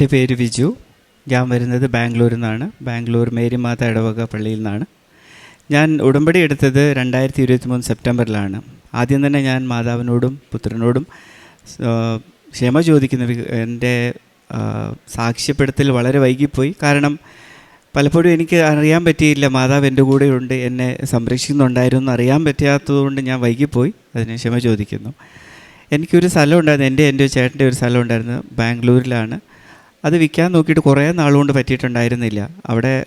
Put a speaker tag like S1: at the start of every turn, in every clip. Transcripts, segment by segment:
S1: എന്റെ പേര് വിജു. ഞാൻ വരുന്നത് ബാംഗ്ലൂരിൽ നിന്നാണ്. ബാംഗ്ലൂർ മേരിമാത ഇടവക പള്ളിയിൽ നിന്നാണ്. ഞാൻ ഉടമ്പടി എടുത്തത് രണ്ടായിരത്തി ഇരുപത്തി മൂന്ന് സെപ്റ്റംബറിലാണ്. ആദ്യം തന്നെ ഞാൻ മാതാവിനോടും പുത്രനോടും ക്ഷമ ചോദിക്കുന്ന എന്റെ സാക്ഷ്യപ്പെടുത്തൽ വളരെ വൈകിപ്പോയി. കാരണം പലപ്പോഴും എനിക്ക് അറിയാൻ പറ്റിയില്ല മാതാവ് എന്റെ കൂടെയുണ്ട് എന്നെ സംരക്ഷിക്കുന്നുണ്ടായിരുന്നു അറിയാൻ പറ്റാത്തതുകൊണ്ട് ഞാൻ വൈകിപ്പോയി. അതിന് ക്ഷമ ചോദിക്കുന്നു. എനിക്കൊരു സ്ഥലം ഉണ്ടായിരുന്നു എന്റെ എന്റെ ചേട്ടന്റെ ഒരു സ്ഥലം ഉണ്ടായിരുന്നു ബാംഗ്ലൂരിലാണ്. അത് വിൽക്കാൻ നോക്കിയിട്ട് കുറേ നാളുകൊണ്ട് പറ്റിയിട്ടുണ്ടായിരുന്നില്ല. അവിടെ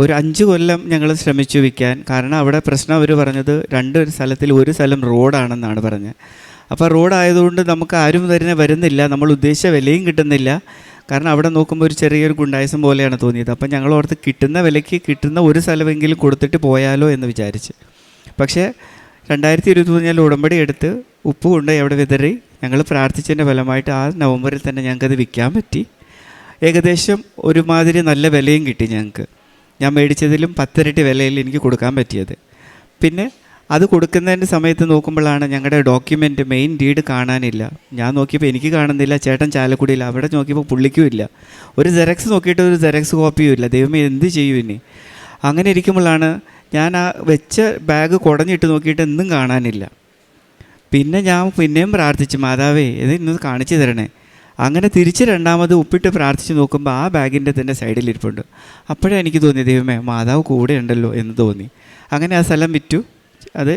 S1: ഒരു അഞ്ച് കൊല്ലം ഞങ്ങൾ ശ്രമിച്ചു വിൽക്കാൻ. കാരണം അവിടെ പ്രശ്നം അവർ പറഞ്ഞത് രണ്ട് സ്ഥലത്തിൽ ഒരു സ്ഥലം റോഡാണെന്നാണ് പറഞ്ഞത്. അപ്പോൾ റോഡായതുകൊണ്ട് നമുക്ക് ആരും തന്നെ വരുന്നില്ല. നമ്മൾ ഉദ്ദേശിച്ച വിലയും കിട്ടുന്നില്ല. കാരണം അവിടെ നോക്കുമ്പോൾ ഒരു ചെറിയൊരു ഗുണ്ടായസം പോലെയാണ് തോന്നിയത്. അപ്പം ഞങ്ങൾ ഓർത്ത് കിട്ടുന്ന വിലയ്ക്ക് കിട്ടുന്ന ഒരു സ്ഥലമെങ്കിലും കൊടുത്തിട്ട് പോയാലോ എന്ന് വിചാരിച്ച്. പക്ഷേ രണ്ടായിരത്തി ഇരുപത്തി ഞാൻ ഉടമ്പടി എടുത്ത് ഉപ്പ് കൊണ്ട് അവിടെ വിതറി. ഞങ്ങൾ പ്രാർത്ഥിച്ചതിന്റെ ഫലമായിട്ട് ആ നവംബറിൽ തന്നെ ഞങ്ങൾക്കത് വിൽക്കാൻ പറ്റി. ഏകദേശം ഒരുമാതിരി നല്ല വിലയും കിട്ടി ഞങ്ങൾക്ക്. ഞാൻ മേടിച്ചതിലും പത്തിരട്ടി വിലയിൽ എനിക്ക് കൊടുക്കാൻ പറ്റിയത്. പിന്നെ അത് കൊടുക്കുന്നതിന്റെ സമയത്ത് നോക്കുമ്പോഴാണ് ഞങ്ങളുടെ ഡോക്യുമെന്റ് മെയിൻ ഡീഡ് കാണാനില്ല. ഞാൻ നോക്കിയപ്പോൾ എനിക്ക് കാണുന്നില്ല ചേട്ടൻ ചാലക്കുടിയില്ല അവിടെ നോക്കിയപ്പോൾ പുള്ളിക്കും ഇല്ല. ഒരു ജെറക്സ് നോക്കിയിട്ട് ഒരു ജെറക്സ് കോപ്പിയും ഇല്ല. ദൈവമേ എന്ത് ചെയ്യും ഇനി? അങ്ങനെ ഇരിക്കുമ്പോഴാണ് ഞാൻ ആ വെച്ച ബാഗ് കുടഞ്ഞിട്ട് നോക്കിയിട്ട് എന്നും കാണാനില്ല. പിന്നെ ഞാൻ പിന്നെയും പ്രാർത്ഥിച്ചു മാതാവേ ഇത് ഇന്ന് കാണിച്ചു തരണേ. അങ്ങനെ തിരിച്ച് രണ്ടാമത് ഉപ്പിട്ട് പ്രാർത്ഥിച്ച് നോക്കുമ്പോൾ ആ ബാഗിന്റെ തന്നെ സൈഡിലിരിപ്പുണ്ട് അപ്പോഴേ എനിക്ക് തോന്നി ദൈവമേ മാതാവ് കൂടെ ഉണ്ടല്ലോ എന്ന് തോന്നി. അങ്ങനെ ആ സ്ഥലം വിറ്റു. അത്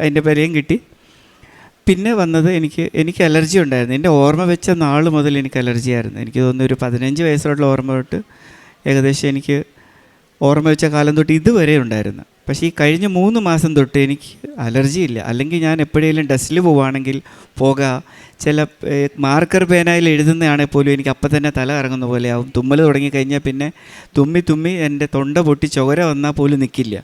S1: അതിന്റെ വിലയും കിട്ടി. പിന്നെ വന്നത് എനിക്ക് എനിക്ക് അലർജി ഉണ്ടായിരുന്നു. എന്റെ ഓർമ്മ വെച്ച നാൾ മുതൽ എനിക്ക് അലർജി ആയിരുന്നു എനിക്ക് തോന്നുന്നു ഒരു പതിനഞ്ച് വയസ്സോടുള്ള ഓർമ്മ തൊട്ട് ഏകദേശം എനിക്ക് ഓർമ്മ വെച്ച കാലം തൊട്ട് ഇതുവരെ ഉണ്ടായിരുന്നു. പക്ഷേ ഈ കഴിഞ്ഞ മൂന്ന് മാസം തൊട്ട് എനിക്ക് അലർജി ഇല്ല. അല്ലെങ്കിൽ ഞാൻ എപ്പോഴെങ്കിലും ഡസ്റ്റിൽ പോവുകയാണെങ്കിൽ പോകുക ചില മാർക്കർ പേനയിൽ എഴുതുന്നതാണെങ്കിൽ പോലും എനിക്ക് അപ്പം തന്നെ തല കറങ്ങുന്ന പോലെയാവും തുമ്മൽ തുടങ്ങി കഴിഞ്ഞാൽ പിന്നെ തുമ്മി തുമ്മി എന്റെ തൊണ്ട പൊട്ടി ചുവര വന്നാൽ പോലും നിൽക്കില്ല.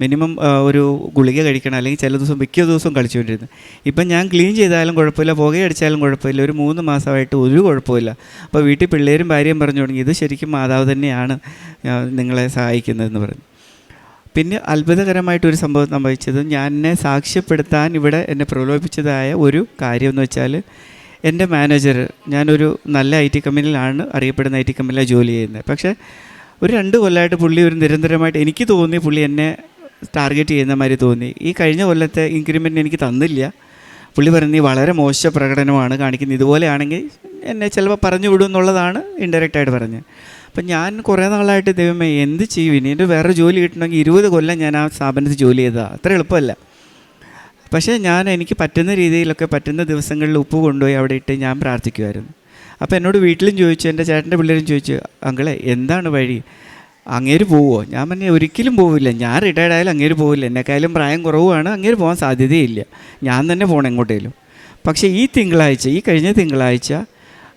S1: മിനിമം ഒരു ഗുളിക കഴിക്കണം അല്ലെങ്കിൽ ചില ദിവസം മിക്ക ദിവസവും കളിച്ചുകൊണ്ടിരുന്നു. ഇപ്പം ഞാൻ ക്ലീൻ ചെയ്താലും കുഴപ്പമില്ല പുകയടിച്ചാലും കുഴപ്പമില്ല ഒരു മൂന്ന് മാസമായിട്ട് ഒരു കുഴപ്പമില്ല അപ്പോൾ വീട്ടിൽ പിള്ളേരും ഭാര്യയും പറഞ്ഞു തുടങ്ങി ഇത് ശരിക്കും മാതാവ് തന്നെയാണ് നിങ്ങളെ സഹായിക്കുന്നതെന്ന് പറഞ്ഞു. പിന്നെ അത്ഭുതകരമായിട്ടൊരു സംഭവം സംഭവിച്ചത് ഞാൻ എന്നെ സാക്ഷ്യപ്പെടുത്താൻ ഇവിടെ എന്നെ പ്രലോഭിപ്പിച്ചതായ ഒരു കാര്യം എന്ന് വെച്ചാൽ എന്റെ മാനേജർ ഞാനൊരു നല്ല ഐ ടി കമ്പനിയിലാണ് അറിയപ്പെടുന്ന ഐ ടി കമ്പനിയിലാണ് ജോലി ചെയ്യുന്നത്. പക്ഷേ ഒരു രണ്ട് കൊല്ലമായിട്ട് പുള്ളി ഒരു നിരന്തരമായിട്ട് എനിക്ക് തോന്നി പുള്ളി എന്നെ ടാർഗറ്റ് ചെയ്യുന്ന മാതിരി തോന്നി. ഈ കഴിഞ്ഞ കൊല്ലത്തെ ഇൻക്രിമെന്റ് എനിക്ക് തന്നില്ല. പുള്ളി പറഞ്ഞു നീ വളരെ മോശ പ്രകടനമാണ് കാണിക്കുന്നത്. ഇതുപോലെയാണെങ്കിൽ എന്നെ ചിലപ്പോൾ പറഞ്ഞു വിടും എന്നുള്ളതാണ് ഇൻഡയറക്റ്റായിട്ട് പറഞ്ഞത്. അപ്പം ഞാൻ കുറേ നാളായിട്ട് ദൈവമേ എന്ത് ചെയ്യും? ഇനി എന്റെ വേറെ ജോലി കിട്ടണമെങ്കിൽ ഇരുപത് കൊല്ലം ഞാൻ ആ സ്ഥാപനത്തിൽ ജോലി ചെയ്തതാണ് അത്ര എളുപ്പമല്ല. പക്ഷേ ഞാൻ എനിക്ക് പറ്റുന്ന രീതിയിലൊക്കെ പറ്റുന്ന ദിവസങ്ങളിൽ ഉപ്പ് കൊണ്ടുപോയി അവിടെ ഇട്ട് ഞാൻ പ്രാർത്ഥിക്കുമായിരുന്നു അപ്പോൾ എന്നോട് വീട്ടിലും ചോദിച്ചു എന്റെ ചേട്ടന്റെ പിള്ളേരും ചോദിച്ചു അങ്കളെ എന്താണ് വഴി? അങ്ങേര് പോവോ? ഞാൻ പറഞ്ഞ ഒരിക്കലും പോവില്ല. ഞാൻ റിട്ടയർഡ് ആയാലും അങ്ങേര് പോവില്ല. എന്നെക്കായാലും പ്രായം കുറവാണ് അങ്ങേര് പോകാൻ സാധ്യതയില്ല. ഞാൻ തന്നെ പോകണം എങ്ങോട്ടേലും. പക്ഷേ ഈ തിങ്കളാഴ്ച ഈ കഴിഞ്ഞ തിങ്കളാഴ്ച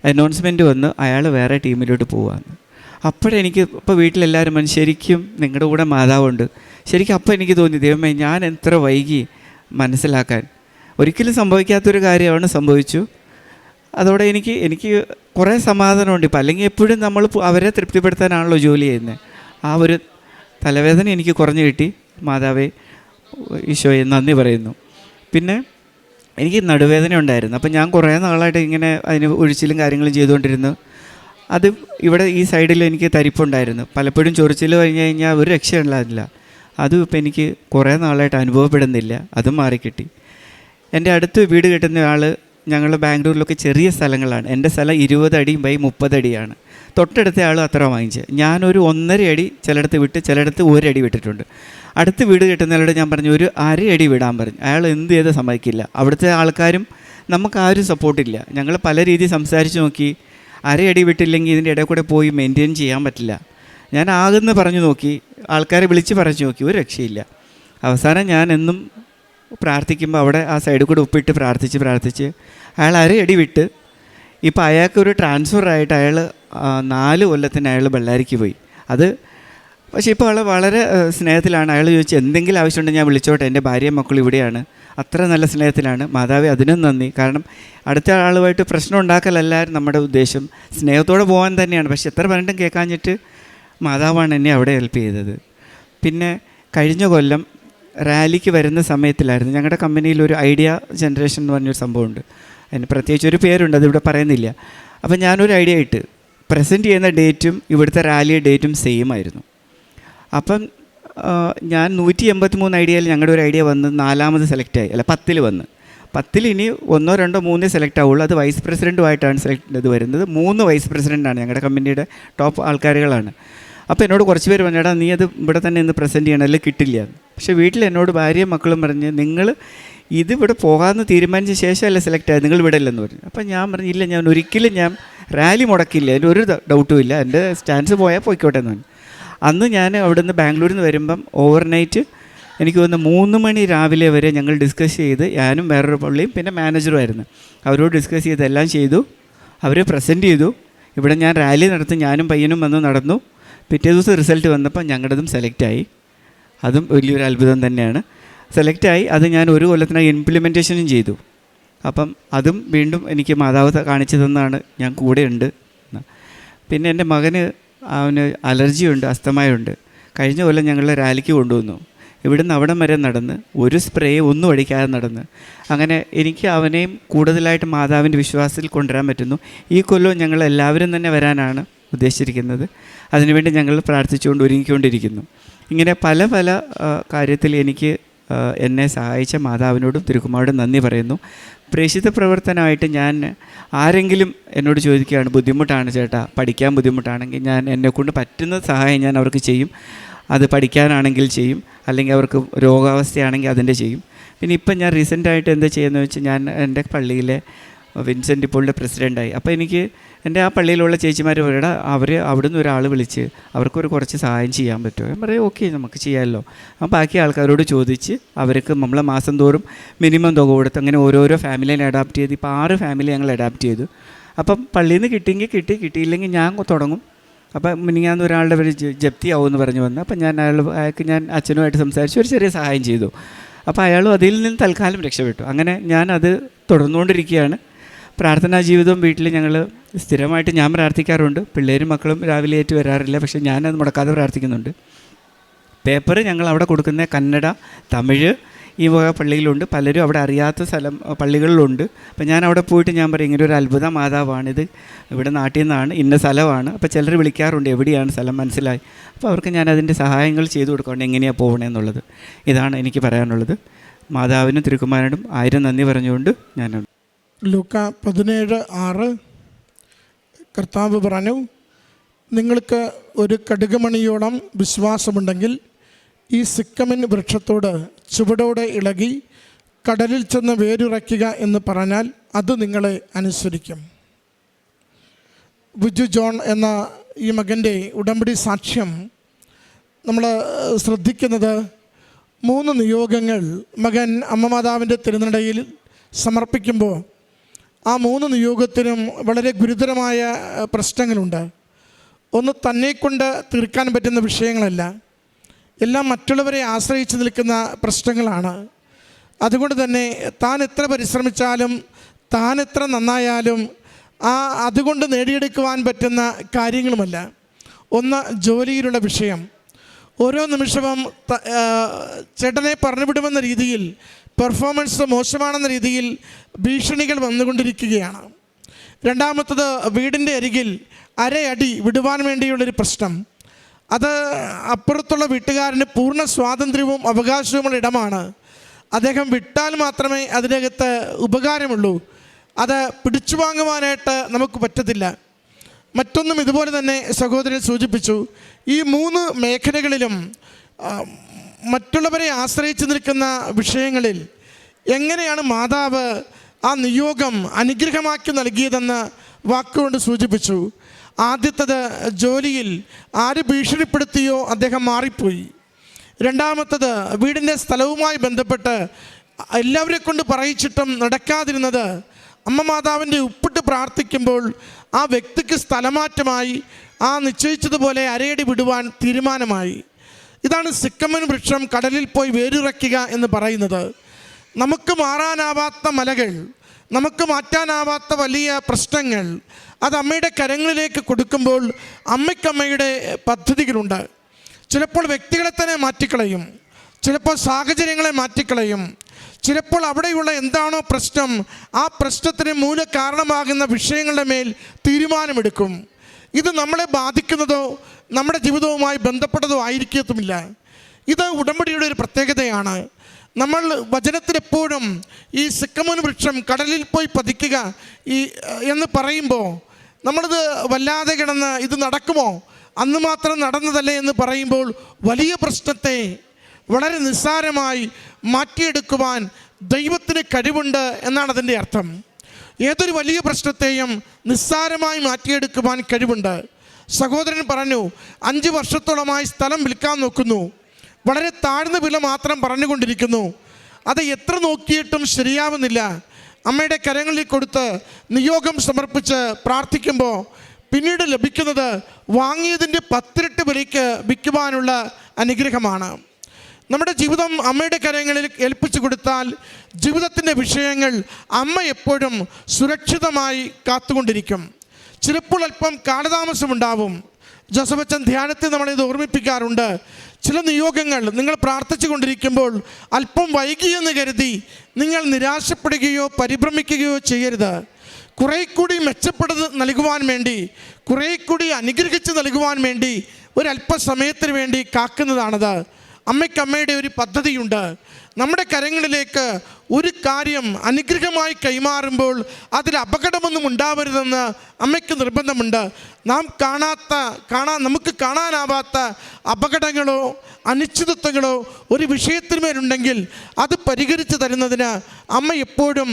S1: അനൗൺസ്മെന്റ് വന്ന് അയാൾ വേറെ ടീമിലോട്ട് പോവാന്ന് അപ്പോഴെനിക്ക് ഇപ്പോൾ വീട്ടിലെല്ലാവരും പറഞ്ഞു ശരിക്കും നിങ്ങളുടെ കൂടെ മാതാവുണ്ട്. ശരിക്കും അപ്പോൾ എനിക്ക് തോന്നി ദൈവമേ ഞാൻ എത്ര വൈകി മനസ്സിലാക്കാൻ. ഒരിക്കലും സംഭവിക്കാത്തൊരു കാര്യമാണ് സംഭവിച്ചു. അതോടെ എനിക്ക് എനിക്ക് കുറേ സമാധാനമുണ്ട്. ഇപ്പം അല്ലെങ്കിൽ എപ്പോഴും നമ്മൾ അവരെ തൃപ്തിപ്പെടുത്താനാണല്ലോ ജോലി ചെയ്യുന്നത്. ആ ഒരു തലവേദന എനിക്ക് കുറഞ്ഞു കിട്ടി. മാതാവേ ഈശോയെ നന്ദി പറയുന്നു. പിന്നെ എനിക്ക് നടുവേദന ഉണ്ടായിരുന്നു. അപ്പം ഞാൻ കുറേ നാളായിട്ട് ഇങ്ങനെ അതിന് ഒഴിച്ചിലും കാര്യങ്ങളും ചെയ്തുകൊണ്ടിരുന്നു. അത് ഇവിടെ ഈ സൈഡിൽ എനിക്ക് തരിപ്പുണ്ടായിരുന്നു. പലപ്പോഴും ചൊറിച്ചിൽ കഴിഞ്ഞ് കഴിഞ്ഞാൽ ഒരു രക്ഷയുണ്ടായിരുന്നില്ല അതും ഇപ്പം എനിക്ക് കുറേ നാളായിട്ട് അനുഭവപ്പെടുന്നില്ല. അതും മാറിക്കിട്ടി. എന്റെ അടുത്ത് വീട് കിട്ടുന്ന ആൾ ഞങ്ങൾ ബാംഗ്ലൂരിലൊക്കെ ചെറിയ സ്ഥലങ്ങളാണ്. എന്റെ സ്ഥലം ഇരുപത് അടി ബൈ മുപ്പത് അടിയാണ്. തൊട്ടടുത്ത ആൾ അത്ര വാങ്ങിച്ച്. ഞാനൊരു ഒന്നര അടി ചിലയിടത്ത് വിട്ട് ചിലയിടത്ത് ഒരടി വിട്ടിട്ടുണ്ട്. അടുത്ത് വീട് കിട്ടുന്നയാളോട് ഞാൻ പറഞ്ഞു ഒരു അര അടി വിടാൻ പറഞ്ഞു. അയാൾ എന്ത് ചെയ്ത് സമ്മതിക്കില്ല. അവിടുത്തെ ആൾക്കാരും നമുക്ക് ആ ഒരു സപ്പോർട്ടില്ല ഞങ്ങൾ പല രീതിയിൽ സംസാരിച്ച് നോക്കി. അരയടി വിട്ടില്ലെങ്കിൽ ഇതിന്റെ ഇടയിൽ കൂടെ പോയി മെയിന്റെയിൻ ചെയ്യാൻ പറ്റില്ല. ഞാൻ ആകുന്ന പറഞ്ഞു നോക്കി. ആൾക്കാരെ വിളിച്ച് പറഞ്ഞു നോക്കി. ഒരു രക്ഷയില്ല. അവസാനം ഞാൻ എന്നും പ്രാർത്ഥിക്കുമ്പോൾ അവിടെ ആ സൈഡിൽ കൂടെ ഉപ്പിട്ട് പ്രാർത്ഥിച്ച് പ്രാർത്ഥിച്ച് അയാൾ അരയടി വിട്ട്. ഇപ്പോൾ അയാൾക്കൊരു ട്രാൻസ്ഫർ ആയിട്ട് അയാൾ നാല് കൊല്ലത്തിന് അയാൾ ബെള്ളാരിക്ക് പോയി. അത് പക്ഷേ ഇപ്പോൾ അയാൾ വളരെ സ്നേഹത്തിലാണ്. അയാൾ ചോദിച്ചു എന്തെങ്കിലും ആവശ്യമുണ്ടെങ്കിൽ ഞാൻ വിളിച്ചോട്ടെ. എന്റെ ഭാര്യയും മക്കളും ഇവിടെയാണ്. അത്ര നല്ല സ്നേഹത്തിലാണ്. മാതാവ് അതിനും നന്ദി. കാരണം അടുത്ത ആളുമായിട്ട് പ്രശ്നം ഉണ്ടാക്കലല്ലായിരുന്നു നമ്മുടെ ഉദ്ദേശം. സ്നേഹത്തോടെ പോകാൻ തന്നെയാണ്. പക്ഷെ എത്ര പറഞ്ഞിട്ടും കേൾക്കാഞ്ഞിട്ട് മാതാവാണ് എന്നെ അവിടെ ഹെൽപ്പ് ചെയ്തത്. പിന്നെ കഴിഞ്ഞ കൊല്ലം റാലിക്ക് വരുന്ന സമയത്തിലായിരുന്നു ഞങ്ങളുടെ കമ്പനിയിൽ ഒരു ഐഡിയ ജനറേഷൻ എന്ന് പറഞ്ഞൊരു സംഭവമുണ്ട്. അതിന് പ്രത്യേകിച്ച് ഒരു പേരുണ്ട് അതിവിടെ പറയുന്നില്ല. അപ്പം ഞാനൊരു ഐഡിയ ഇട്ട്. പ്രസന്റ് ചെയ്യുന്ന ഡേറ്റും ഇവിടുത്തെ റാലിയുടെ ഡേറ്റും സെയിം ആയിരുന്നു. അപ്പം ഞാൻ നൂറ്റി എൺപത്തി മൂന്ന് ഐഡിയയിൽ ഞങ്ങളുടെ ഒരു ഐഡിയ വന്ന് നാലാമത് സെലക്ട് ആയി. അല്ല പത്തിൽ വന്ന്. പത്തിൽ ഇനി ഒന്നോ രണ്ടോ മൂന്നേ സെലക്ട് ആവുള്ളൂ. അത് വൈസ് പ്രസിഡന്റുമായിട്ടാണ് സെലക്ട് ഇത് വരുന്നത്. മൂന്ന് വൈസ് പ്രസിഡന്റാണ് ഞങ്ങളുടെ കമ്പനിയുടെ ടോപ്പ് ആൾക്കാരുകളാണ്. അപ്പോൾ എന്നോട് കുറച്ച് പേര് പറഞ്ഞു എടാ നീ അത് ഇവിടെ തന്നെ ഇന്ന് പ്രസന്റ് ചെയ്യണം. അല്ലെങ്കിൽ കിട്ടില്ല. എന്ന്." പക്ഷേ വീട്ടിൽ എന്നോട് ഭാര്യയും മക്കളും പറഞ്ഞ് നിങ്ങൾ ഇത് ഇവിടെ പോകാമെന്ന് തീരുമാനിച്ച ശേഷമല്ല സെലക്ട് ആയത്? നിങ്ങൾ ഇവിടെ പറഞ്ഞു. അപ്പോൾ ഞാൻ പറഞ്ഞു ഇല്ല ഞാൻ ഒരിക്കലും ഞാൻ റാലി മുടക്കില്ല. അതിന്റെ ഒരു ഡൗട്ടും ഇല്ല. എന്റെ സ്റ്റാൻസ് പോയാൽ പോയിക്കോട്ടെ എന്ന് പറഞ്ഞു. അന്ന് ഞാൻ അവിടെ നിന്ന് ബാംഗ്ലൂരിൽ നിന്ന് വരുമ്പം ഓവർനൈറ്റ് എനിക്ക് വന്ന് മൂന്ന് മണി രാവിലെ വരെ ഞങ്ങൾ ഡിസ്കസ് ചെയ്ത് ഞാനും വേറൊരു പള്ളിയും പിന്നെ മാനേജറുമായിരുന്നു അവരോട് ഡിസ്കസ് ചെയ്ത് എല്ലാം ചെയ്തു. അവർ പ്രസന്റ് ചെയ്തു. ഇവിടെ ഞാൻ റാലി നടത്തി. ഞാനും പയ്യനും വന്ന് നടന്നു. പിറ്റേ ദിവസം റിസൾട്ട് വന്നപ്പോൾ ഞങ്ങളുടേതും സെലക്റ്റായി അതും വലിയൊരു അത്ഭുതം തന്നെയാണ്. സെലക്റ്റായി അത് ഞാൻ ഒരു കൊല്ലത്തിനായി ഇംപ്ലിമെന്റേഷനും ചെയ്തു. അപ്പം അതും വീണ്ടും എനിക്ക് മാതാവ് കാണിച്ചു തന്നാണ്. ഞാൻ കൂടെയുണ്ട്. പിന്നെ എന്റെ മകന് അവന് അലർജിയുണ്ട് അസ്തമയമുണ്ട് കഴിഞ്ഞ കൊല്ലം ഞങ്ങൾ റാലിക്ക് കൊണ്ടുവന്നു. ഇവിടുന്ന് അവിടം വരെ നടന്ന് ഒരു സ്പ്രേ ഒന്നും അടിക്കാതെ നടന്ന്. അങ്ങനെ എനിക്ക് അവനെയും കൂടുതലായിട്ട് മാതാവിന്റെ വിശ്വാസത്തിൽ കൊണ്ടുവരാൻ പറ്റുന്നു. ഈ കൊല്ലവും ഞങ്ങൾ എല്ലാവരും തന്നെ വരാനാണ് ഉദ്ദേശിച്ചിരിക്കുന്നത്. അതിനുവേണ്ടി ഞങ്ങൾ പ്രാർത്ഥിച്ചുകൊണ്ട് ഒരുങ്ങിക്കൊണ്ടിരിക്കുന്നു. ഇങ്ങനെ പല പല കാര്യത്തിൽ എനിക്ക് എന്നെ സഹായിച്ച മാതാവിനോടും തിരുക്കുമാരോടും നന്ദി പറയുന്നു. പ്രേക്ഷിത പ്രവർത്തനമായിട്ട് ഞാൻ ആരെങ്കിലും എന്നോട് ചോദിക്കുകയാണ് ബുദ്ധിമുട്ടാണ് ചേട്ടാ പഠിക്കാൻ ബുദ്ധിമുട്ടാണെങ്കിൽ ഞാൻ എന്നെക്കൊണ്ട് പറ്റുന്ന സഹായം ഞാൻ അവർക്ക് ചെയ്യും. അത് പഠിക്കാനാണെങ്കിൽ ചെയ്യും അല്ലെങ്കിൽ അവർക്ക് രോഗാവസ്ഥയാണെങ്കിൽ അതിന്റെ ചെയ്യും. പിന്നെ ഇപ്പം ഞാൻ റീസെന്റായിട്ട് എന്താ ചെയ്യുന്നത് വെച്ചാൽ ഞാൻ എന്റെ പള്ളിയിലെ വിൻസെന്റ് ഇപ്പോളിന്റെ പ്രസിഡന്റായി. അപ്പോൾ എനിക്ക് എന്റെ ആ പള്ളിയിലുള്ള ചേച്ചിമാർ അവരുടെ അവർ അവിടുന്ന് ഒരാൾ വിളിച്ച് അവർക്കൊരു കുറച്ച് സഹായം ചെയ്യാൻ പറ്റുമോ? ഞാൻ പറയും ഓക്കെ നമുക്ക് ചെയ്യാമല്ലോ അപ്പം ബാക്കി ആൾക്കാരോട് ചോദിച്ച് അവർക്ക് നമ്മൾ മാസം തോറും മിനിമം തുക കൊടുത്ത് അങ്ങനെ ഓരോരോ ഫാമിലിനെ അഡാപ്റ്റ് ചെയ്ത് ഇപ്പോൾ ആറ് ഫാമിലി ഞങ്ങൾ അഡാപ്റ്റ് ചെയ്തു. അപ്പം പള്ളിയിൽ നിന്ന് കിട്ടിയെങ്കിൽ കിട്ടി കിട്ടിയില്ലെങ്കിൽ ഞാൻ തുടങ്ങും. അപ്പം മിനിങ്ങാന്ന് ഒരാളുടെ പേര് ജപ്തി ആവുമെന്ന് പറഞ്ഞു വന്നു അപ്പം ഞാൻ അയാൾ അയാൾക്ക് ഞാൻ അച്ഛനുമായിട്ട് സംസാരിച്ച് ഒരു ചെറിയ സഹായം ചെയ്തു. അപ്പോൾ അയാളും അതിൽ നിന്ന് തൽക്കാലം രക്ഷപ്പെട്ടു. അങ്ങനെ ഞാൻ അത് തുടർന്നുകൊണ്ടിരിക്കുകയാണ്. പ്രാർത്ഥനാ ജീവിതം വീട്ടിൽ ഞങ്ങൾ സ്ഥിരമായിട്ട് ഞാൻ പ്രാർത്ഥിക്കാറുണ്ട്. പിള്ളേരും മക്കളും രാവിലെ ആയിട്ട് വരാറില്ല. പക്ഷേ ഞാനത് മുടക്കാതെ പ്രാർത്ഥിക്കുന്നുണ്ട്. പേപ്പർ ഞങ്ങൾ അവിടെ കൊടുക്കുന്ന കന്നഡ തമിഴ് ഈ വക പള്ളിയിലുണ്ട് പലരും അവിടെ അറിയാത്ത സ്ഥലം പള്ളികളിലുണ്ട്. അപ്പം ഞാൻ അവിടെ പോയിട്ട് ഞാൻ പറയും ഇങ്ങനെ ഒരു അത്ഭുത മാതാവാണിത്. ഇവിടെ നാട്ടിൽ നിന്നാണ് ഇന്ന സ്ഥലമാണ്. അപ്പോൾ ചിലർ വിളിക്കാറുണ്ട് എവിടെയാണ് സ്ഥലം? മനസ്സിലായി. അപ്പോൾ അവർക്ക് ഞാൻ അതിന്റെ സഹായങ്ങൾ ചെയ്തു കൊടുക്കാറുണ്ട് എങ്ങനെയാണ് പോകണമെന്നുള്ളത് ഇതാണ് എനിക്ക് പറയാനുള്ളത്. മാതാവിനും തിരുക്കുമാരനും ആയിരം നന്ദി പറഞ്ഞുകൊണ്ട് ഞാൻ
S2: ലൂക്ക പതിനേഴ് ആറ്. കർത്താവ് പറഞ്ഞു നിങ്ങൾക്ക് ഒരു കടുകുമണിയോളം വിശ്വാസമുണ്ടെങ്കിൽ ഈ സിക്കമിൻ വൃക്ഷത്തോട് ചുവടോടെ ഇളകി കടലിൽ ചെന്ന് വേരുറയ്ക്കുക എന്ന് പറഞ്ഞാൽ അത് നിങ്ങളെ അനുസരിക്കും. ബിജു ജോൺ എന്ന ഈ മകന്റെ ഉടമ്പടി സാക്ഷ്യം നമ്മൾ ശ്രദ്ധിക്കുന്നത് മൂന്ന് നിയോഗങ്ങൾ മകൻ അമ്മമാതാവിന്റെ തിരുനടയിൽ സമർപ്പിക്കുമ്പോൾ ആ മൂന്ന് നിയോഗത്തിനും വളരെ ഗുരുതരമായ പ്രശ്നങ്ങളുണ്ട്. ഒന്ന് തന്നെക്കൊണ്ട് തീർക്കാൻ പറ്റുന്ന വിഷയങ്ങളല്ല. എല്ലാം മറ്റുള്ളവരെ ആശ്രയിച്ച് നിൽക്കുന്ന പ്രശ്നങ്ങളാണ്. അതുകൊണ്ട് തന്നെ താൻ എത്ര പരിശ്രമിച്ചാലും താൻ എത്ര നന്നായാലും ആ അതുകൊണ്ട് നേടിയെടുക്കുവാൻ പറ്റുന്ന കാര്യങ്ങളുമല്ല. ഒന്ന് ജോലിയിലുള്ള വിഷയം. ഓരോ നിമിഷവും ചേട്ടനെ പറഞ്ഞുവിടുമെന്ന രീതിയിൽ പെർഫോമൻസ് മോശമാണെന്ന രീതിയിൽ ഭീഷണികൾ വന്നുകൊണ്ടിരിക്കുകയാണ്. രണ്ടാമത്തത് വീടിന്റെ അരികിൽ അരയടി വിടുവാൻ വേണ്ടിയുള്ളൊരു പ്രശ്നം. അത് അപ്പുറത്തുള്ള വീട്ടുകാരന് പൂർണ സ്വാതന്ത്ര്യവും അവകാശവുമുള്ള ഇടമാണ്. അദ്ദേഹം വിട്ടാൽ മാത്രമേ അതിനകത്ത് ഉപകാരമുള്ളൂ. അത് പിടിച്ചു വാങ്ങുവാനായിട്ട് നമുക്ക് പറ്റത്തില്ല. മറ്റൊന്നും ഇതുപോലെ തന്നെ സഹോദരൻ സൂചിപ്പിച്ചു. ഈ മൂന്ന് മേഖലകളിലും മറ്റുള്ളവരെ ആശ്രയിച്ച് നിൽക്കുന്ന വിഷയങ്ങളിൽ എങ്ങനെയാണ് മാതാവ് ആ നിയോഗം അനുഗ്രഹമാക്കി നൽകിയതെന്ന് വാക്കുകൊണ്ട് സൂചിപ്പിച്ചു. ആദ്യത്തത് ജോലിയിൽ ആര് ഭീഷണിപ്പെടുത്തിയോ അദ്ദേഹം മാറിപ്പോയി. രണ്ടാമത്തത് വീടിന്റെ സ്ഥലവുമായി ബന്ധപ്പെട്ട് എല്ലാവരെ കൊണ്ട് പറയിച്ചിട്ടും നടക്കാതിരുന്നത് അമ്മ മാതാവിന്റെ ഉപ്പിട്ട് പ്രാർത്ഥിക്കുമ്പോൾ ആ വ്യക്തിക്ക് സ്ഥലമാറ്റമായി ആ നിശ്ചയിച്ചതുപോലെ അരയടി വിടുവാൻ തീരുമാനമായി. ഇതാണ് സിക്കമ്മൻ വൃക്ഷം കടലിൽ പോയി വേരിറക്കുക എന്ന് പറയുന്നത്. നമുക്ക് മാറാനാവാത്ത മലകൾ നമുക്ക് മാറ്റാനാവാത്ത വലിയ പ്രശ്നങ്ങൾ അത് അമ്മയുടെ കരങ്ങളിലേക്ക് കൊടുക്കുമ്പോൾ അമ്മയ്ക്കമ്മയുടെ പദ്ധതികളുണ്ട്. ചിലപ്പോൾ വ്യക്തികളെ തന്നെ മാറ്റിക്കളയും ചിലപ്പോൾ സാഹചര്യങ്ങളെ മാറ്റിക്കളയും ചിലപ്പോൾ അവിടെയുള്ള എന്താണോ പ്രശ്നം ആ പ്രശ്നത്തിന് മൂല കാരണമാകുന്ന വിഷയങ്ങളുടെ മേൽ തീരുമാനമെടുക്കും. ഇത് നമ്മളെ ബാധിക്കുന്നതോ നമ്മുടെ ജീവിതവുമായി ബന്ധപ്പെട്ടതോ ആയിരിക്കത്തുമില്ല. ഇത് ഉടമ്പടിയുടെ ഒരു പ്രത്യേകതയാണ്. നമ്മൾ വചനത്തിലെപ്പോഴും ഈ സിക്കമോൻ വൃക്ഷം കടലിൽ പോയി പതിക്കുക ഈ എന്ന് പറയുമ്പോൾ നമ്മളിത് വല്ലാതെ കിടന്ന് ഇത് നടക്കുമോ? അന്ന് മാത്രം നടന്നതല്ലേ എന്ന് പറയുമ്പോൾ വലിയ പ്രശ്നത്തെ വളരെ നിസ്സാരമായി മാറ്റിയെടുക്കുവാൻ ദൈവത്തിന് കഴിവുണ്ട് എന്നാണ് അതിന്റെ അർത്ഥം. ഏതൊരു വലിയ പ്രശ്നത്തെയും നിസ്സാരമായി മാറ്റിയെടുക്കുവാൻ കഴിവുണ്ട്. സഹോദരൻ പറഞ്ഞു അഞ്ച് വർഷത്തോളമായി സ്ഥലം വിൽക്കാൻ നോക്കുന്നു. വളരെ താഴ്ന്ന വില മാത്രം പറഞ്ഞുകൊണ്ടിരിക്കുന്നു. അത് എത്ര നോക്കിയിട്ടും ശരിയാവുന്നില്ല. അമ്മയുടെ കരങ്ങളിൽ കൊടുത്ത് നിയോഗം സമർപ്പിച്ച് പ്രാർത്ഥിക്കുമ്പോൾ പിന്നീട് ലഭിക്കുന്നത് വാങ്ങിയതിന്റെ പത്തിരട്ട് വിലയ്ക്ക് വിൽക്കുവാനുള്ള അനുഗ്രഹമാണ്. നമ്മുടെ ജീവിതം അമ്മയുടെ കരങ്ങളിൽ ഏൽപ്പിച്ചു കൊടുത്താൽ ജീവിതത്തിന്റെ വിഷയങ്ങൾ അമ്മ എപ്പോഴും സുരക്ഷിതമായി കാത്തുകൊണ്ടിരിക്കും. ചിലപ്പോൾ അല്പം കാലതാമസമുണ്ടാവും. ജോസഫച്ചൻ ധ്യാനത്തിൽ നമ്മളിത് ഓർമ്മിപ്പിക്കാറുണ്ട്. ചില നിയോഗങ്ങൾ നിങ്ങൾ പ്രാർത്ഥിച്ചു കൊണ്ടിരിക്കുമ്പോൾ അല്പം വൈകിയെന്ന് കരുതി നിങ്ങൾ നിരാശപ്പെടുകയോ പരിഭ്രമിക്കുകയോ ചെയ്യരുത്. കുറേ കൂടി മെച്ചപ്പെടുത് നൽകുവാൻ വേണ്ടി കുറേ കൂടി അനുഗ്രഹിച്ച് നൽകുവാൻ വേണ്ടി ഒരല്പസമയത്തിന് വേണ്ടി കാക്കുന്നതാണത്. അമ്മയ്ക്കമ്മയുടെ ഒരു പദ്ധതിയുണ്ട്. നമ്മുടെ കരങ്ങളിലേക്ക് ഒരു കാര്യം അനുഗ്രഹമായി കൈമാറുമ്പോൾ അതിൽ അപകടമൊന്നും ഉണ്ടാവരുതെന്ന് അമ്മയ്ക്ക് നിർബന്ധമുണ്ട്. നാം കാണാത്ത കാണാൻ നമുക്ക് കാണാനാവാത്ത അപകടങ്ങളോ അനിശ്ചിതത്വങ്ങളോ ഒരു വിഷയത്തിന്മേലുണ്ടെങ്കിൽ അത് പരിഹരിച്ചു തരുന്നതിന് അമ്മ എപ്പോഴും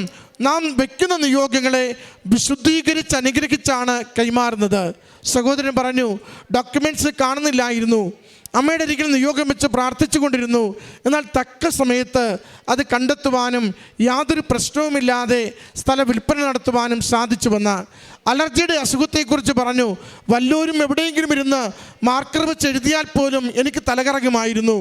S2: നാം വെക്കുന്ന നിയോഗങ്ങളെ വിശുദ്ധീകരിച്ച് അനുഗ്രഹിച്ചാണ് കൈമാറുന്നത്. സഹോദരൻ പറഞ്ഞു ഡോക്യുമെന്റ്സ് കാണുന്നില്ലായിരുന്നു. അമ്മയുടെ അരികിൽ നിയോഗം വെച്ച് പ്രാർത്ഥിച്ചു കൊണ്ടിരുന്നു എന്നാൽ തക്ക സമയത്ത് അത് കണ്ടെത്തുവാനും യാതൊരു പ്രശ്നവുമില്ലാതെ സ്ഥല വിൽപ്പന നടത്തുവാനും സാധിച്ചു വന്ന അലർജിയുടെ അസുഖത്തെക്കുറിച്ച് പറഞ്ഞു വല്ലോരും എവിടെയെങ്കിലും ഇരുന്ന് മാർക്കർ വെച്ച് എഴുതിയാൽ പോലും എനിക്ക് തലകറങ്ങുമായിരുന്നു.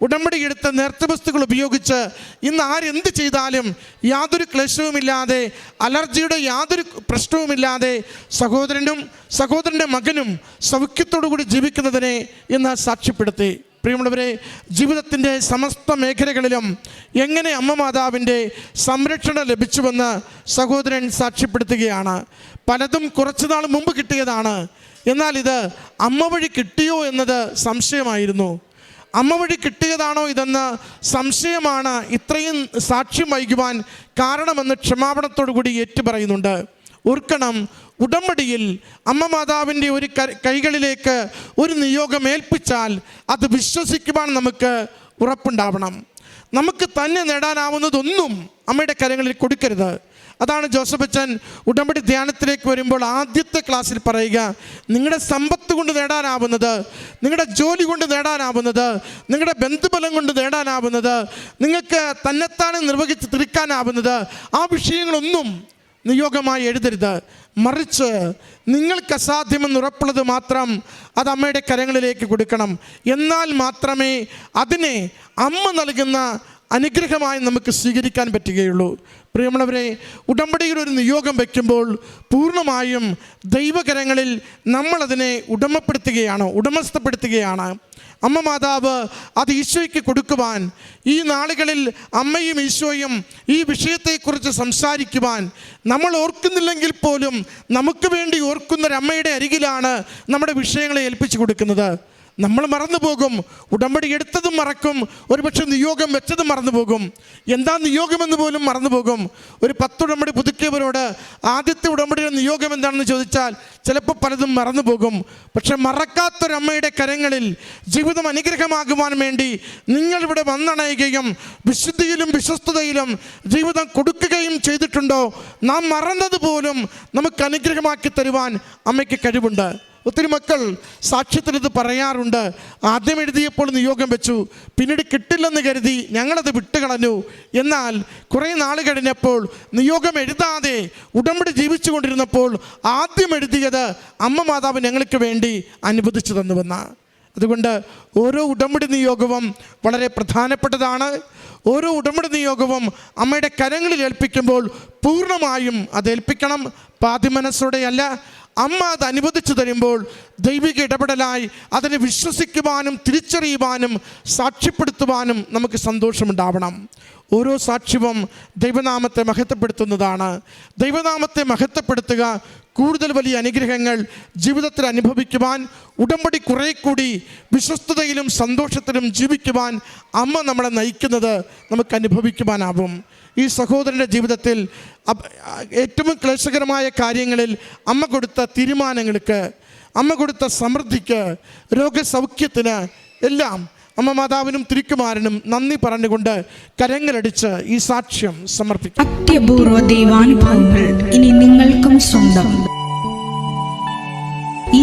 S2: ഉടമ്പടി എടുത്ത നേർത്ത വസ്തുക്കൾ ഉപയോഗിച്ച് ഇന്ന് ആരെന്ത് ചെയ്താലും യാതൊരു ക്ലേശവുമില്ലാതെ അലർജിയുടെ യാതൊരു പ്രശ്നവുമില്ലാതെ സഹോദരനും സഹോദരന്റെ മകനും സൗഖ്യത്തോടു കൂടി ജീവിക്കുന്നതിനെ ഇന്ന് സാക്ഷ്യപ്പെടുത്തി. പ്രിയമുള്ളവരെ ജീവിതത്തിന്റെ സമസ്ത മേഖലകളിലും എങ്ങനെ അമ്മ മാതാവിന്റെ സംരക്ഷണം ലഭിച്ചുവെന്ന് സഹോദരൻ സാക്ഷ്യപ്പെടുത്തുകയാണ്. പലതും കുറച്ചുനാൾ മുമ്പ് കിട്ടിയതാണ്. എന്നാൽ ഇത് അമ്മ വഴി കിട്ടിയോ എന്നത് സംശയമായിരുന്നു. അമ്മ വഴി കിട്ടിയതാണോ ഇതെന്ന് സംശയമാണ്. ഇത്രയും സാക്ഷ്യം വഹിക്കുവാൻ കാരണമെന്ന് ക്ഷമാപണത്തോടു കൂടി ഏറ്റുപറയുന്നുണ്ട്. ഓർക്കണം ഉടമ്പടിയിൽ അമ്മ മാതാവിന്റെ ഒരു കൈകളിലേക്ക് ഒരു നിയോഗം ഏൽപ്പിച്ചാൽ അത് വിശ്വസിക്കുവാൻ നമുക്ക് ഉറപ്പുണ്ടാവണം. നമുക്ക് തന്നെ നേടാനാവുന്നതൊന്നും അമ്മയുടെ കരങ്ങളിൽ കൊടുക്കരുത്. അതാണ് ജോസഫ് അച്ഛൻ ഉടമ്പടി ധ്യാനത്തിലേക്ക് വരുമ്പോൾ ആദ്യത്തെ ക്ലാസ്സിൽ പറയുക നിങ്ങളുടെ സമ്പത്ത് കൊണ്ട് നേടാനാവുന്നത് നിങ്ങളുടെ ജോലി കൊണ്ട് നേടാനാവുന്നത് നിങ്ങളുടെ ബന്ധുബലം കൊണ്ട് നേടാനാവുന്നത് നിങ്ങൾക്ക് തന്നെത്താനെ നിർവഹിച്ച് തീർക്കാനാവുന്നത് ആ വിഷയങ്ങളൊന്നും നിയോഗമായി എഴുതരുത്. മറിച്ച് നിങ്ങൾക്ക് അസാധ്യമെന്ന് ഉറപ്പുള്ളത് മാത്രം അത് അമ്മയുടെ കരങ്ങളിലേക്ക് കൊടുക്കണം. എന്നാൽ മാത്രമേ അതിനെ അമ്മ നൽകുന്ന അനുഗ്രഹമായി നമുക്ക് സ്വീകരിക്കാൻ പറ്റുകയുള്ളൂ. പ്രിയമുള്ളവരെ ഉടമ്പടിയിൽ ഒരു നിയോഗം വയ്ക്കുമ്പോൾ പൂർണമായും ദൈവകരങ്ങളിൽ നമ്മളതിനെ ഉടമപ്പെടുത്തുകയാണ് ഉടമസ്ഥപ്പെടുത്തുകയാണ്. അമ്മ മാതാവ് അത് ഈശോയ്ക്ക് കൊടുക്കുവാൻ ഈ നാളുകളിൽ അമ്മയും ഈശോയും ഈ വിഷയത്തെക്കുറിച്ച് സംസാരിക്കുവാൻ നമ്മൾ ഓർക്കുന്നില്ലെങ്കിൽ പോലും നമുക്ക് വേണ്ടി ഓർക്കുന്നൊരമ്മയുടെ അരികിലാണ് നമ്മുടെ വിഷയങ്ങളെ ഏൽപ്പിച്ചു കൊടുക്കുന്നത്. നമ്മൾ മറന്നു പോകും. ഉടമ്പടി എടുത്തതും മറക്കും. ഒരുപക്ഷെ നിയോഗം വെച്ചതും മറന്നു പോകും. എന്താ നിയോഗമെന്ന് പോലും മറന്നു പോകും. ഒരു പത്ത് ഉടമ്പടി പുതുക്കിയവരോട് ആദ്യത്തെ ഉടമ്പടിയുടെ നിയോഗം എന്താണെന്ന് ചോദിച്ചാൽ ചിലപ്പോൾ പലതും മറന്നു പോകും. പക്ഷെ മറക്കാത്തൊരമ്മയുടെ കരങ്ങളിൽ ജീവിതം അനുഗ്രഹമാകുവാൻ വേണ്ടി നിങ്ങളിവിടെ വന്നണയുകയും വിശുദ്ധിയിലും വിശ്വസ്തതയിലും ജീവിതം കൊടുക്കുകയും ചെയ്തിട്ടുണ്ടോ? നാം മറന്നതുപോലും നമുക്ക് അനുഗ്രഹമാക്കി തരുവാൻ അമ്മയ്ക്ക് കഴിവുണ്ട്. ഒത്തിരി മക്കൾ സാക്ഷ്യത്തിൽ ഇത് പറയാറുണ്ട്. ആദ്യം എഴുതിയപ്പോൾ നിയോഗം വെച്ചു. പിന്നീട് കിട്ടില്ലെന്ന് കരുതി ഞങ്ങളത് വിട്ടുകളഞ്ഞു. എന്നാൽ കുറേ നാൾ കഴിഞ്ഞപ്പോൾ നിയോഗം എഴുതാതെ ഉടമ്പടി ജീവിച്ചു കൊണ്ടിരുന്നപ്പോൾ ആദ്യം എഴുതിയത് അമ്മ മാതാവ് ഞങ്ങൾക്ക് വേണ്ടി അനുവദിച്ചു തന്നുവെന്ന. അതുകൊണ്ട് ഓരോ ഉടമ്പടി നിയോഗവും വളരെ പ്രധാനപ്പെട്ടതാണ്. ഓരോ ഉടമ്പടി നിയോഗവും അമ്മയുടെ കരങ്ങളിൽ ഏൽപ്പിക്കുമ്പോൾ പൂർണമായും അത് ഏൽപ്പിക്കണം. പാതിമനസ്സോടെയല്ല അമ്മ അത് അനുവദിച്ചു തരുമ്പോൾ ദൈവിക ഇടപെടലായി അതിനെ വിശ്വസിക്കുവാനും തിരിച്ചറിയുവാനും സാക്ഷ്യപ്പെടുത്തുവാനും നമുക്ക് സന്തോഷമുണ്ടാവണം. ഓരോ സാക്ഷ്യവും ദൈവനാമത്തെ മഹത്വപ്പെടുത്തുന്നതാണ്. ദൈവനാമത്തെ മഹത്വപ്പെടുത്തുക കൂടുതൽ വലിയ അനുഗ്രഹങ്ങൾ ജീവിതത്തിൽ അനുഭവിക്കുവാൻ ഉടമ്പടി കുറേ കൂടി വിശ്വസ്തതയിലും സന്തോഷത്തിലും ജീവിക്കുവാൻ അമ്മ നമ്മളെ നയിക്കുന്നത് നമുക്ക് അനുഭവിക്കുവാനാവും. ഈ സഹോദരന്റെ ജീവിതത്തിൽ ഏറ്റവും ക്ലേശകരമായ കാര്യങ്ങളിൽ അമ്മ കൊടുത്ത തീരുമാനങ്ങൾക്ക് അമ്മ കൊടുത്ത സമൃദ്ധിക്ക് രോഗസൗഖ്യത്തിന് എല്ലാം അമ്മ മാതാവിനും തിരുക്കുമാരനും നന്ദി പറഞ്ഞുകൊണ്ട് കരങ്ങളടിച്ച് ഈ സാക്ഷ്യം സമർപ്പിക്കും
S3: അത്യപൂർവ ദൈവാനുഭവങ്ങൾ ഇനി നിങ്ങൾക്കും സ്വന്തം. ഈ